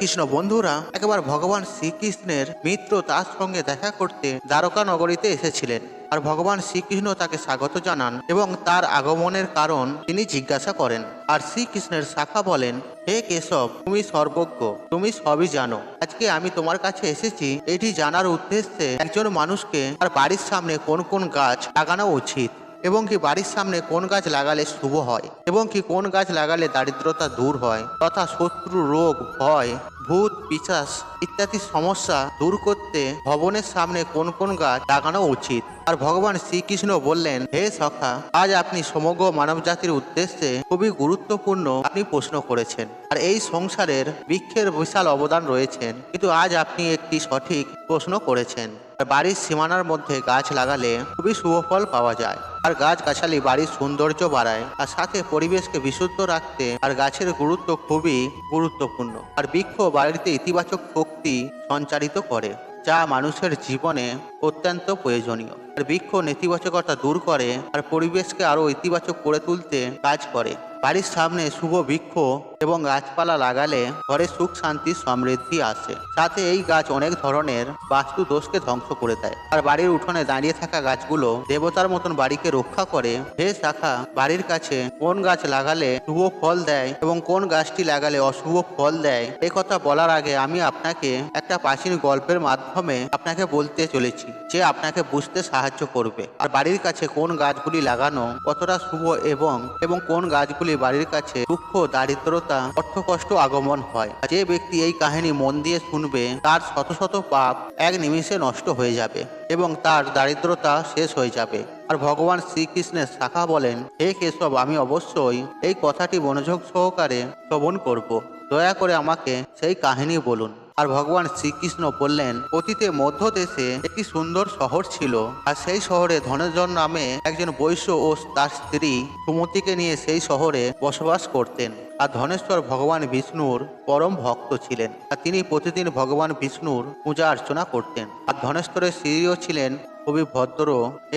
কৃষ্ণ বন্ধুরা একবার ভগবান শ্রীকৃষ্ণের মিত্র তার সঙ্গে দেখা করতে দ্বারকা নগরীতে এসেছিলেন। আর ভগবান শ্রীকৃষ্ণ তাকে স্বাগত জানান এবং তার আগমনের কারণ তিনি জিজ্ঞাসা করেন। আর শ্রীকৃষ্ণের শাখা বলেন, হে কেশব, তুমি সর্বজ্ঞ, তুমি সবই জানো। আজকে আমি তোমার কাছে এসেছি। এটি জানার উদ্দেশ্যে একজন মানুষকে তার বাড়ির সামনে কোন কোন গাছ লাগানো উচিত। এবং কি বাড়ির সামনে কোন গাছ লাগালে শুভ হয়? এবং কি কোন গাছ লাগালে দারিদ্রতা দূর হয়? তথা শত্রু রোগ, ভয়, ভূত পিচাস ইত্যাদি সমস্যা দূর করতে ভবনের সামনে কোন কোন গাছ লাগানো উচিত? আর ভগবান শ্রীকৃষ্ণ বললেন, হে সখা, আজ আপনি সমগ্র মানব জাতির উদ্দেশ্যে খুবই গুরুত্বপূর্ণ আপনি প্রশ্ন করেছেন। আর এই সংসারের বৃক্ষের বিশাল অবদান রয়েছেন কিন্তু আজ আপনি একটি সঠিক প্রশ্ন করেছেন। বাড়ির সীমানার মধ্যে গাছ লাগালে খুবই শুভ ফল পাওয়া যায়। আর গাছগাছালি বাড়ির সৌন্দর্য বাড়ায়। আর সাথে পরিবেশকে বিশুদ্ধ রাখতে আর গাছের গুরুত্ব খুবই গুরুত্বপূর্ণ। আর বৃক্ষ বাড়িতে ইতিবাচক শক্তি সঞ্চারিত করে, যা মানুষের জীবনে অত্যন্ত প্রয়োজনীয়। আর বৃক্ষ নেতিবাচকতা দূর করে আর পরিবেশকে আরও ইতিবাচক করে তুলতে কাজ করে। বাড়ির সামনে শুভ বৃক্ষ এবং গাছপালা লাগালে ঘরে সুখ, শান্তি, সমৃদ্ধি আসে। সাথে এই গাছ অনেক ধরনের বাস্তু দোষকে ধ্বংস করে দেয়। আর বাড়ির উঠোনে দাঁড়িয়ে থাকা গাছগুলো দেবতার মতন বাড়িকে রক্ষা করে। হে শাখা বাড়ির কাছে কোন গাছ লাগালে শুভ ফল দেয় এবং কোন গাছটি লাগালে অশুভ ফল দেয় এই কথা বলার আগে আমি আপনাকে একটা প্রাচীন গল্পের মাধ্যমে আপনাকে বলতে চলেছি। যে আপনাকে বুঝতে সাহায্য করবে। আর বাড়ির কাছে কোন গাছগুলি লাগানো কতটা শুভ এবং এবং কোন গাছগুলি বাড়ির কাছে দুঃখ দারিদ্রতা, অর্থকষ্ট আগমন হয়। যে ব্যক্তি এই কাহিনী মন দিয়ে শুনবে, তার শত শত পাপ এক নিমিষে নষ্ট হয়ে যাবে এবং তার দারিদ্রতা শেষ হয়ে যাবে। আর ভগবান শ্রীকৃষ্ণের শাখা বলেন, হে কেশব, আমি অবশ্যই এই কথাটি মনোযোগ সহকারে শ্রবণ করব। দয়া করে আমাকে সেই কাহিনী বলুন। আর ভগবান শ্রীকৃষ্ণ বললেন, অতীতে মধ্য দেশে একটি সুন্দর শহর ছিল, আর সেই শহরে ধনেজন নামে একজন বৈশ্য ও তার স্ত্রী সুমতিকে নিয়ে সেই শহরে বসবাস করতেন। আর ধনেশ্বর ভগবান বিষ্ণুর পরম ভক্ত ছিলেন, আর তিনি প্রতিদিন ভগবান বিষ্ণুর পূজা অর্চনা করতেন। আর ধনেশ্বরের স্ত্রীও ছিলেন খুবই ভদ্র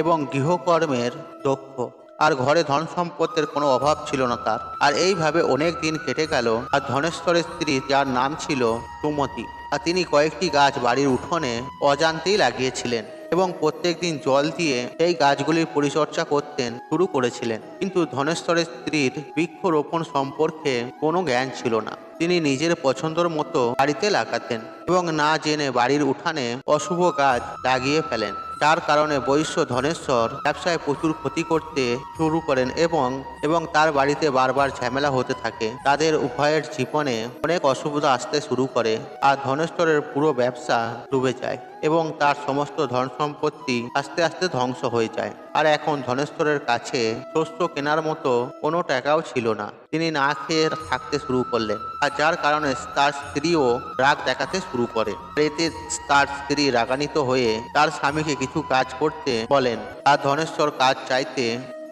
এবং গৃহকর্মের দক্ষ। আর ঘরে ধন সম্পত্তির কোনো অভাব ছিল না তার। আর এইভাবে অনেক দিন কেটে গেল, আর ধনেশ্বরের স্ত্রী যার নাম ছিল সুমতি, আর তিনি কয়েকটি গাছ বাড়ির উঠোনে অজান্তেই লাগিয়েছিলেন এবং প্রত্যেক দিন জল দিয়ে এই গাছগুলির পরিচর্যা করতেন, শুরু করেছিলেন। কিন্তু ধনেশ্বরের স্ত্রীর বৃক্ষরোপণ সম্পর্কে কোনো জ্ঞান ছিল না। তিনি নিজের পছন্দর মতো বাড়িতে লাগাতেন এবং না জেনে বাড়ির উঠানে অশুভ গাছ লাগিয়ে ফেলেন। যার কারণে বৈশ্য ধনেশ্বর ব্যবসায় প্রচুর ক্ষতি করতে শুরু করেন এবং এবং তার বাড়িতে বারবার ঝামেলা হতে থাকে। তাদের উভয়ের জীবনে অনেক অসুবিধা আসতে শুরু করে, আর ধনেশ্বরের পুরো ব্যবসা ডুবে যায়। এবং তার সমস্ত ধন সম্পত্তি আস্তে আস্তে ধ্বংস হয়ে যায়। আর এখন ধনেশ্বরের কাছে শস্য কেনার মতো কোনো টাকাও ছিল না। তিনি না খেয়ে থাকতে শুরু করলেন। আর যার কারণে তার স্ত্রীও রাগ দেখাতে শুরু করে। এতে তার স্ত্রী রাগান্বিত হয়ে তার স্বামীকে কিছু কাজ করতে বলেন, আর ধনেশ্বর কাজ চাইতে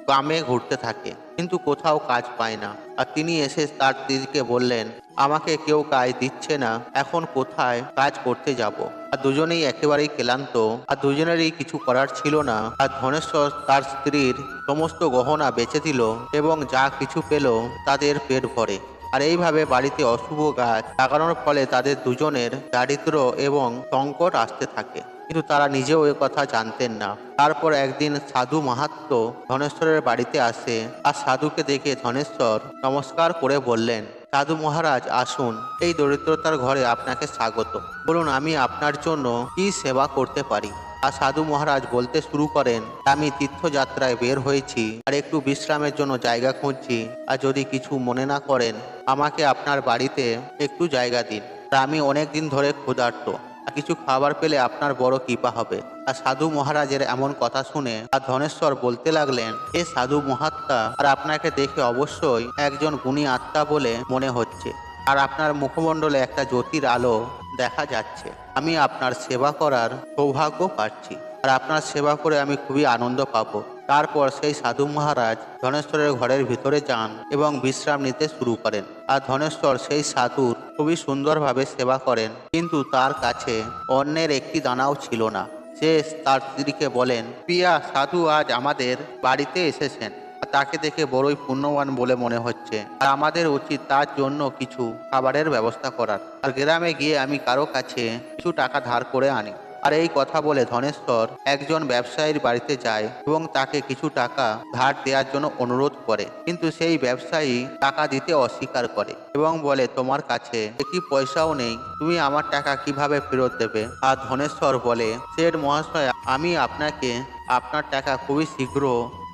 গ্রামে ঘুরতে থাকে, কিন্তু কোথাও কাজ পায় না। আর তিনি এসে তার স্ত্রীকে বললেন, আমাকে কেউ কাজ দিচ্ছে না, এখন কোথায় কাজ করতে যাব? আর দুজনেই একেবারেই ক্লান্ত, আর দুজনেরই কিছু করার ছিল না। আর ধনেশ্বর তার স্ত্রীর সমস্ত গহনা বেঁচে দিল এবং যা কিছু পেল তাদের পেট ভরে। আর এইভাবে বাড়িতে অশুভ গাছ লাগানোর ফলে তাদের দুজনের দারিদ্র এবং সংকট আসতে থাকে। কিন্তু তারা নিজেও এ কথা জানতেন না। তারপর একদিন সাধু মাহাত্ম ধনেশ্বরের বাড়িতে আসে। আর সাধুকে দেখে ধনেশ্বর নমস্কার করে বললেন, সাধু মহারাজ, আসুন। এই দরিদ্রতার ঘরে আপনাকে স্বাগত। বলুন, আমি আপনার জন্য কি সেবা করতে পারি? আর সাধু মহারাজ বলতে শুরু করেন, আমি তীর্থযাত্রায় বের হয়েছি আর একটু বিশ্রামের জন্য জায়গা খুঁজছি। আর যদি কিছু মনে না করেন, আমাকে আপনার বাড়িতে একটু জায়গা দিন। আর আমি অনেক দিন ধরে ক্ষুধার্ত। কিছু খাবার পেলে আপনার বড় কৃপা হবে। আর সাধু মহারাজের এমন কথা শুনে আর ধনেশ্বর বলতে লাগলেন, এ সাধু মহাত্মা, আর আপনাকে দেখে অবশ্যই একজন গুণী আত্মা বলে মনে হচ্ছে। আর আপনার মুখমণ্ডলে একটা জ্যোতির আলো দেখা যাচ্ছে। আমি আপনার সেবা করার সৌভাগ্য পাচ্ছি। আর আপনার সেবা করে আমি খুবই আনন্দ পাবো। তারপর সেই সাধু মহারাজ ধনেশ্বরের ঘরের ভিতরে যান এবং বিশ্রাম নিতে শুরু করেন। আর ধনেশ্বর সেই সাধুর খুবই সুন্দরভাবে সেবা করেন। কিন্তু তার কাছে অন্যের একটি দানাও ছিল না। সে তার স্ত্রীকে বলেন, প্রিয়া, সাধু আজ আমাদের বাড়িতে এসেছেন। তাকে দেখে বড়ই পুণ্যবান বলে মনে হচ্ছে। আর আমাদের উচিত তার জন্য কিছু খাবারের ব্যবস্থা করার। আর গ্রামে গিয়ে আমি কারও কাছে কিছু টাকা ধার করে আনি। আর এই কথা বলে ধনেশ্বর একজন ব্যবসায়ীর বাড়িতে যায় এবং তাকে কিছু টাকা ধার দেওয়ার জন্য অনুরোধ করে। কিন্তু সেই ব্যবসায়ী টাকা দিতে অস্বীকার করে এবং বলে, তোমার কাছে একটি পয়সাও নেই, তুমি আমার টাকা কীভাবে ফেরত দেবে? আর ধনেশ্বর বলে, শেঠ মহাশয়, আমি আপনাকে আপনার টাকা খুবই শীঘ্র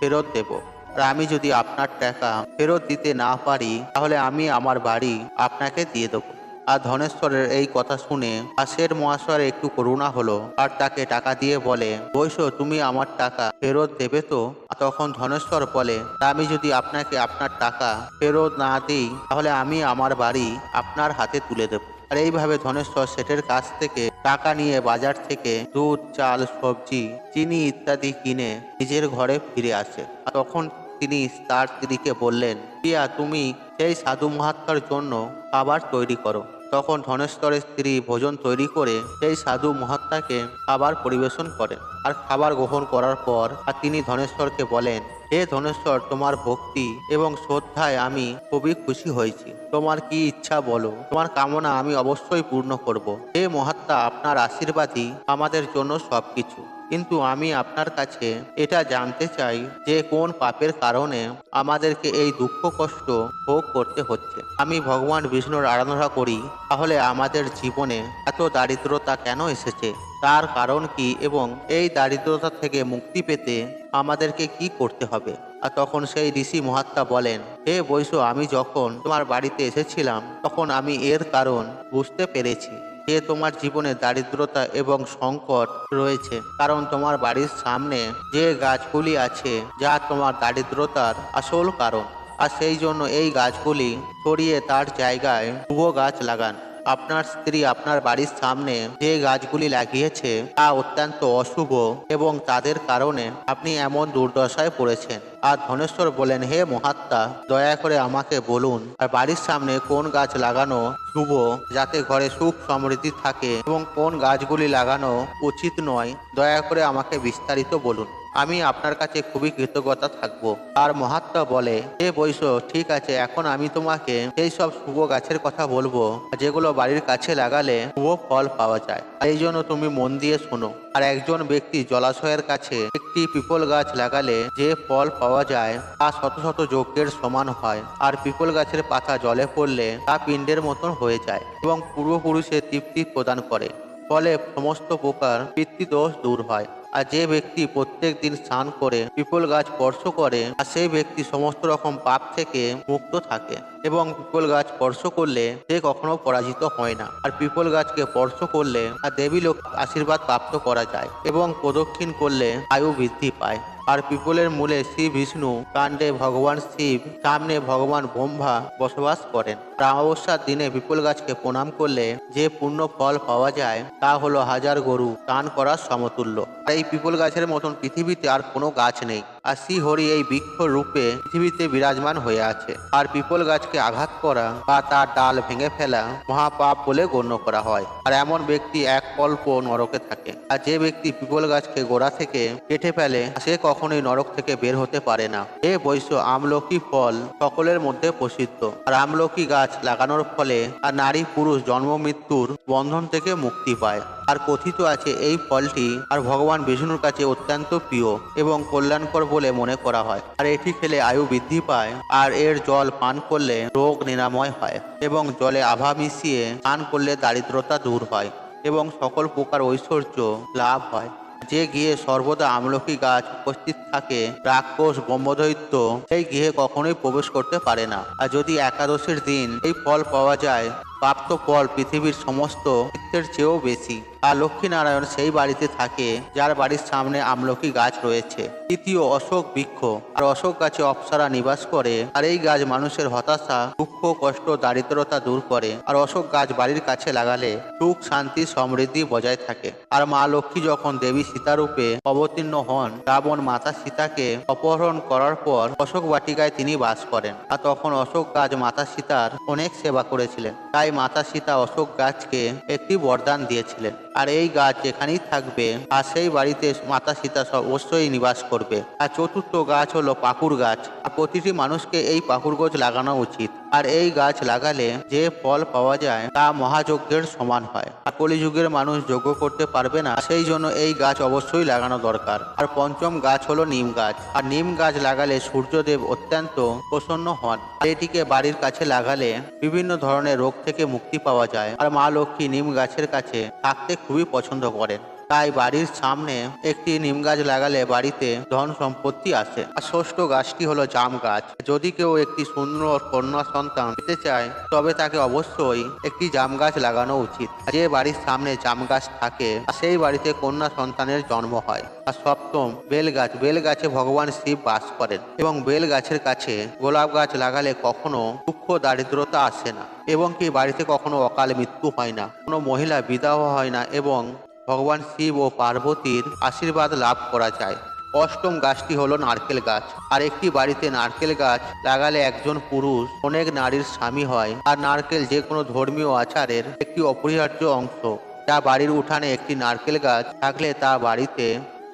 ফেরত দেব। আর আমি যদি আপনার টাকা ফেরত দিতে না পারি, তাহলে আমি আমার বাড়ি আপনাকে দিয়ে দেবো। আর ধনেশ্বরের এই কথা শুনে আশের মহাশয়ের একটু করুণা হলো আর তাকে টাকা দিয়ে বলে বৈশ তুমি আমার টাকা ফেরত দেবে তো? তখন ধনেশ্বর বলে, "তা আমি যদি আপনাকে আপনার টাকা ফেরত না দিই, তাহলে আমি আমার বাড়ি আপনার হাতে তুলে দেবো। আর এইভাবে ধনেশ্বর শেঠের কাছ থেকে টাকা নিয়ে বাজার থেকে দুধ, চাল, সবজি, চিনি ইত্যাদি কিনে নিজের ঘরে ফিরে আসে। তখন তিনি তার স্ত্রীকে বললেন, প্রিয়া, তুমি সেই সাধু মহাত্মার জন্য খাবার তৈরি করো। তখন ধনেশ্বরের স্ত্রী ভোজন তৈরি করে সেই সাধু মহাত্মাকে খাবার পরিবেশন করেন। আর খাবার গ্রহণ করার পর আর তিনি ধনেশ্বরকে বলেন হে ধনেশ্বর, তোমার ভক্তি এবং শ্রদ্ধায় আমি খুবই খুশি হয়েছি। তোমার কি ইচ্ছা বলো? তোমার কামনা আমি অবশ্যই পূর্ণ করব। হে মহাত্মা, আপনার আশীর্বাদই আমাদের জন্য সবকিছু। কিন্তু আমি আপনার কাছে এটা জানতে চাই যে কোন পাপের কারণে আমাদেরকে এই দুঃখ, কষ্ট ভোগ করতে হচ্ছে। আমি ভগবান বিষ্ণুর আরাধনা করি, তাহলে আমাদের জীবনে এত দারিদ্রতা কেন এসেছে? তার কারণ কি? এবং এই দারিদ্রতা থেকে মুক্তি পেতে আমাদেরকে কি করতে হবে? আর তখন সেই ঋষি মহাত্মা বলেন, হে বৈশ আমি যখন তোমার বাড়িতে এসেছিলাম, তখন আমি এর কারণ বুঝতে পেরেছি। যে তোমার জীবনে দারিদ্রতা এবং সংকট রয়েছে, কারণ তোমার বাড়ির সামনে যে গাছগুলি আছে, যা তোমার দারিদ্রতার আসল কারণ। আর সেই জন্য এই গাছগুলি সরিয়ে তার জায়গায় শুভ গাছ লাগান। আপনার স্ত্রী আপনার বাড়ির সামনে যে গাছগুলি লাগিয়েছে তা অত্যন্ত অশুভ এবং তাদের কারণে আপনি এমন দুর্দশায় পড়েছেন। আর ধনেশ্বর বলেন, হে মহাত্মা, দয়া করে আমাকে বলুন আর বাড়ির সামনে কোন গাছ লাগানো শুভ যাতে ঘরে সুখ সমৃদ্ধি থাকে এবং কোন গাছগুলি লাগানো উচিত নয়? দয়া করে আমাকে বিস্তারিত বলুন। আমি আপনার কাছে খুবই কৃতজ্ঞতা থাকব। আর মহাত্মা বলে, হে বৈশ ঠিক আছে, এখন আমি তোমাকে সেই সব শুভ গাছের কথা বলব, যেগুলো বাড়ির কাছে লাগালে শুভ ফল পাওয়া যায়। এই জন্য তুমি মন দিয়ে শোনো। আর একজন ব্যক্তি জলাশয়ের কাছে একটি পিপল গাছ লাগালে যে ফল পাওয়া যায়, তা শত শত যজ্ঞের সমান হয়। আর পিপল গাছের পাতা জলে পড়লে তা পিণ্ডের মতন হয়ে যায় এবং পূর্বপুরুষের তৃপ্তি প্রদান করে। ফলে সমস্ত প্রকার পিতৃদোষ দূর হয়। আর যে ব্যক্তি প্রত্যেক দিন স্নান করে, পিপল গাছ স্পর্শ করে, আর সেই ব্যক্তি সমস্ত রকম পাপ থেকে মুক্ত থাকে এবং পিপল গাছ স্পর্শ করলে সে কখনো পরাজিত হয় না। আর পিপল গাছকে স্পর্শ করলে আর দেবী লোক আশীর্বাদ প্রাপ্ত করা যায় এবং প্রদক্ষিণ করলে আয়ু বৃদ্ধি পায়। আর পিপলের মূলে শ্রী বিষ্ণু কাণ্ডে ভগবান শিব, সামনে ভগবান ব্রহ্মা বসবাস করেন। অমাবস্যার দিনে পিপল গাছকে প্রণাম করলে যে পূর্ণ ফল পাওয়া যায়, তা হলো হাজার গরু দান করার সমতুল্য। এই পিপল গাছের মতন পৃথিবীতে আর কোনো গাছ নেই। আর শ্রীহরি এই বৃক্ষ রূপে পৃথিবীতে বিরাজমান হয়ে আছে। আর পিপল গাছকে আঘাত করা বা তার ডাল ভেঙে ফেলা মহাপাপ বলে গণ্য করা হয়। আর এমন ব্যক্তি এক কল্প নরকে থাকে। আর যে ব্যক্তি পিপল গাছকে গোড়া থেকে কেটে ফেলে, সে কখনোই নরক থেকে বের হতে পারে না। এ বৈশ্য আমলকি ফল সকলের মধ্যে প্রসিদ্ধ। আর আমলকি গাছ লাগানোর ফলে আর নারী পুরুষ জন্ম মৃত্যুর বন্ধন থেকে মুক্তি পায়। আর কথিত আছে এই ফলটি আর ভগবান বিষ্ণুর কাছে অত্যন্ত প্রিয় এবং কল্যাণকর বলে মনে করা হয়। আর এটি খেলে আয়ু বৃদ্ধি পায় আর এর জল পান করলে রোগ নিরাময় হয় এবং জলে আভা মিশিয়ে পান করলে দারিদ্রতা দূর হয় এবং সকল প্রকার ঐশ্বর্য লাভ হয়। যে গৃহে সর্বদা আমলকি গাছ উপস্থিত থাকে, রাক্ষস, ব্রহ্মদৈত্য, সেই গৃহে কখনোই প্রবেশ করতে পারে না। আর যদি একাদশীর দিন এই ফল পাওয়া যায় প্রাপ্ত ফল পৃথিবীর সমস্ত চিত্তের চেয়েও বেশি। আর লক্ষ্মীনারায়ণ সেই বাড়িতে থাকে, যার বাড়ির সামনে আমলকি গাছ রয়েছে। তৃতীয় অশোক বৃক্ষ। আর অশোক গাছে অপ্সরা নিবাস করে, আর এই গাছ মানুষের হতাশা, দুঃখ, কষ্ট, দারিদ্রতা দূর করে। আর অশোক গাছ বাড়ির কাছে লাগালে সুখ, শান্তি, সমৃদ্ধি বজায় থাকে। আর মা লক্ষ্মী যখন দেবী সীতারূপে অবতীর্ণ হন, রাবণ মাতা সীতাকে অপহরণ করার পর অশোক বাটিকায় তিনি বাস করেন। আর তখন অশোক গাছ মাতা সীতার অনেক সেবা করেছিলেন। তাই তাই মাতা সীতা অশোক গাছকে একটি বরদান দিয়েছিলেন। আর এই গাছ যেখানেই থাকবে, আর সেই বাড়িতে মাতা সীতা সব অবশ্যই নিবাস করবে। আর চতুর্থ গাছ হলো পাকুর গাছ। আর প্রতিটি মানুষকে এই পাকুর গাছ লাগানো উচিত। আর এই গাছ লাগালে যে ফল পাওয়া যায় তা মহাযজ্ঞের সমান হয়। আর কলিযুগের মানুষ যজ্ঞ করতে পারবে না, সেই জন্য এই গাছ অবশ্যই লাগানো দরকার। আর পঞ্চম গাছ হলো নিম গাছ। আর নিম গাছ লাগালে সূর্যদেব অত্যন্ত প্রসন্ন হন। আর এটিকে বাড়ির কাছে লাগালে বিভিন্ন ধরনের রোগ থেকে মুক্তি পাওয়া যায়। আর মা লক্ষ্মী নিম গাছের কাছে থাকতে খুবই পছন্দ করেন। তাই বাড়ির সামনে একটি নিম গাছ লাগালে বাড়িতে ধন সম্পত্তি আসে। আর ষষ্ঠ গাছটি হলো জাম গাছ। যদি কেউ একটি সুন্দর কন্যা সন্তান পেতে চায়, তবে তাকে অবশ্যই একটি জাম গাছ লাগানো উচিত। যে বাড়ির সামনে জাম গাছ থাকে সেই বাড়িতে কন্যা সন্তানের জন্ম হয়। আর সপ্তম, বেল গাছ। বেল গাছে ভগবান শিব বাস করেন এবং বেল গাছের কাছে গোলাপ গাছ লাগালে কখনো দুঃখ দারিদ্রতা আসে না। এবং কি বাড়িতে কখনো অকাল মৃত্যু হয় না। কোনো মহিলা বিবাহ হয় না এবং ভগবান শিব ও পার্বতীর আশীর্বাদ লাভ করা যায়। অষ্টম গাছটি হলো নারকেল গাছ। আর একটি বাড়িতে নারকেল গাছ লাগালে একজন পুরুষ অনেক নারীর স্বামী হয়। আর নারকেল যে কোনো ধর্মীয় আচারের একটি অপরিহার্য অংশ। যা বাড়ির উঠানে একটি নারকেল গাছ থাকলে তা বাড়িতে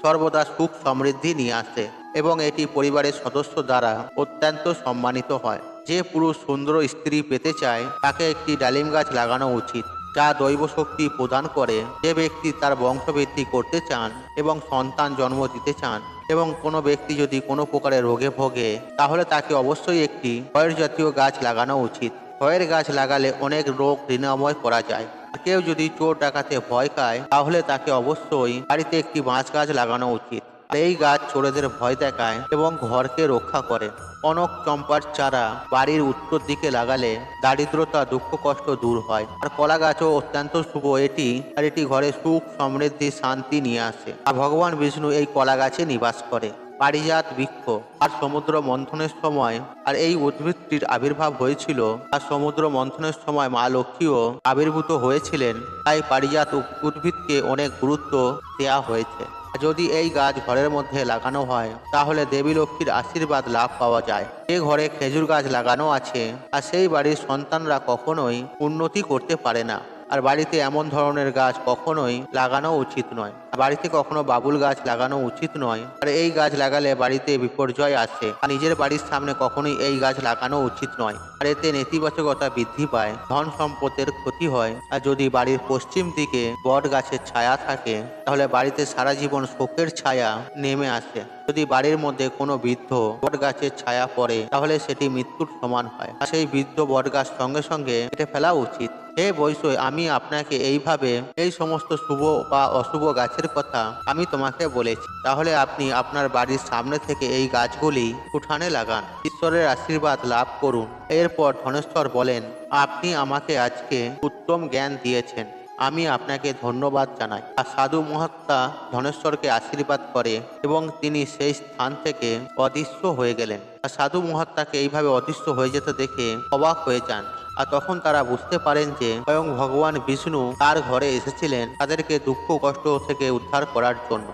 সর্বদা সুখ সমৃদ্ধি নিয়ে আসে এবং এটি পরিবারের সদস্য দ্বারা অত্যন্ত সম্মানিত হয়। যে পুরুষ সুন্দর স্ত্রী পেতে চায়, তাকে একটি ডালিম গাছ লাগানো উচিত। যা দৈব শক্তি প্রদান করে, যে ব্যক্তি তার বংশবৃদ্ধি করতে চান এবং সন্তান জন্ম দিতে চান এবং কোনো ব্যক্তি যদি কোনো প্রকারের রোগে ভোগে, তাহলে তাকে অবশ্যই একটি ফয়ের জাতীয় গাছ লাগানো উচিত। ফয়ের গাছ লাগালে অনেক রোগ ঋণাময় করা যায়। কেউ যদি চোর ডাকাতে ভয় পায় তাহলে তাকে অবশ্যই বাড়িতে একটি বাঁশ গাছ লাগানো উচিত। এই গাছ চোরেদের ভয় দেখায় এবং ঘরকে রক্ষা করে। কনক চম্পার চারা বাড়ির উত্তর দিকে লাগালে দারিদ্রতা, দুঃখ, কষ্ট দূর হয়। আর কলা গাছও অত্যন্ত শুভ। এটি আর এটি ঘরে সুখ, সমৃদ্ধি, শান্তি নিয়ে আসে। আর ভগবান বিষ্ণু এই কলা গাছে নিবাস করে। পারিজাত বৃক্ষ আর সমুদ্র মন্থনের সময় আর এই উদ্ভিদটির আবির্ভাব হয়েছিল। আর সমুদ্র মন্থনের সময় মা লক্ষ্মীও আবির্ভূত হয়েছিলেন। তাই পারিজাত উদ্ভিদকে অনেক গুরুত্ব দেওয়া হয়েছে। যদি এই গাছ ঘরের মধ্যে লাগানো হয়, তাহলে দেবী লক্ষ্মীর আশীর্বাদ লাভ পাওয়া যায়। যে ঘরে খেজুর গাছ লাগানো আছে, আর সেই বাড়ির সন্তানরা কখনোই উন্নতি করতে পারে না। আর বাড়িতে এমন ধরনের গাছ কখনোই লাগানো উচিত নয়। বাড়িতে কখনো বাবুল গাছ লাগানো উচিত নয়। আর এই গাছ লাগালে বাড়িতে বিপর্যয় আসে। আর নিজের বাড়ির সামনে কখনোই এই গাছ লাগানো উচিত নয়। আর এতে নেতিবাচকতা বৃদ্ধি পায়, ধন সম্পদের ক্ষতি হয়। আর যদি বাড়ির পশ্চিম দিকে বট গাছের ছায়া থাকে, তাহলে বাড়িতে সারা জীবন শোকের ছায়া নেমে আসে। যদি বাড়ির মধ্যে কোনো বৃদ্ধ বট গাছের ছায়া পড়ে, তাহলে সেটি মৃত্যুর সমান হয়। আর সেই বৃদ্ধ বট গাছ সঙ্গে সঙ্গে কেটে ফেলা উচিত। হে বৈষয় আমি আপনাকে এইভাবে এই সমস্ত শুভ বা অশুভ গাছের কথা আমি তোমাকে বলেছি। তাহলে আপনি আপনার বাড়ির সামনে থেকে এই গাছগুলি উঠানে লাগান। ঈশ্বরের আশীর্বাদ লাভ করুন। এরপর ধনেশ্বর বলেন, আপনি আমাকে আজকে উত্তম জ্ঞান দিয়েছেন। আমি আপনাকে ধন্যবাদ জানাই। আর সাধু মহাত্মা ধনেশ্বরকে আশীর্বাদ করে এবং তিনি সেই স্থান থেকে অদৃশ্য হয়ে গেলেন। আর সাধু মহাত্মাকে এইভাবে অদৃশ্য হয়ে যেতে দেখে অবাক হয়ে যান। আর তখন তারা বুঝতে পারেন যে স্বয়ং ভগবান বিষ্ণু তার ঘরে এসেছিলেন তাদেরকে দুঃখ কষ্ট থেকে উদ্ধার করার জন্য।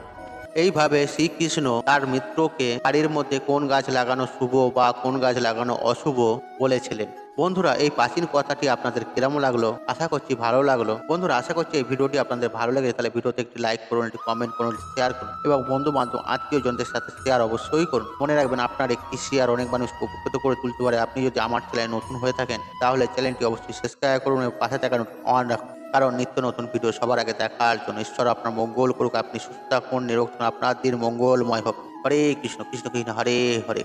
এইভাবে শ্রীকৃষ্ণ তার মিত্রকে বাড়ির মধ্যে কোন গাছ লাগানো শুভ বা কোন গাছ লাগানো অশুভ বলেছিলেন। বন্ধুরা, এই প্রাচীন কথাটি আপনাদের কিরম লাগল? আশা করছি ভালো লাগল। বন্ধুরা, আশা করছি এই ভিডিওটি আপনাদের ভালো লাগে তাহলে ভিডিওতে একটি লাইক করুন, একটি কমেন্ট করুন শেয়ার করুন এবং বন্ধু বান্ধব আত্মীয় জনদের সাথে শেয়ার অবশ্যই করুন। মনে রাখবেন, আপনার একটি শেয়ার অনেক মানুষকে উপকৃত করে তুলতে পারে। আপনি যদি আমার চ্যানেলে নতুন হয়ে থাকেন, তাহলে চ্যানেলটি অবশ্যই সাবস্ক্রাইব করুন এবং পাশে থাকা অন রাখুন। কারণ নিত্য নতুন ভিডিও সবার আগে দেখার জন্য ঈশ্বর আপনার মঙ্গল করুক, আপনি সুস্থ থাকুন, নিরোগ আপনার দিন মঙ্গলময় হোক। হরে কৃষ্ণ কৃষ্ণ কৃষ্ণ, হরে হরে।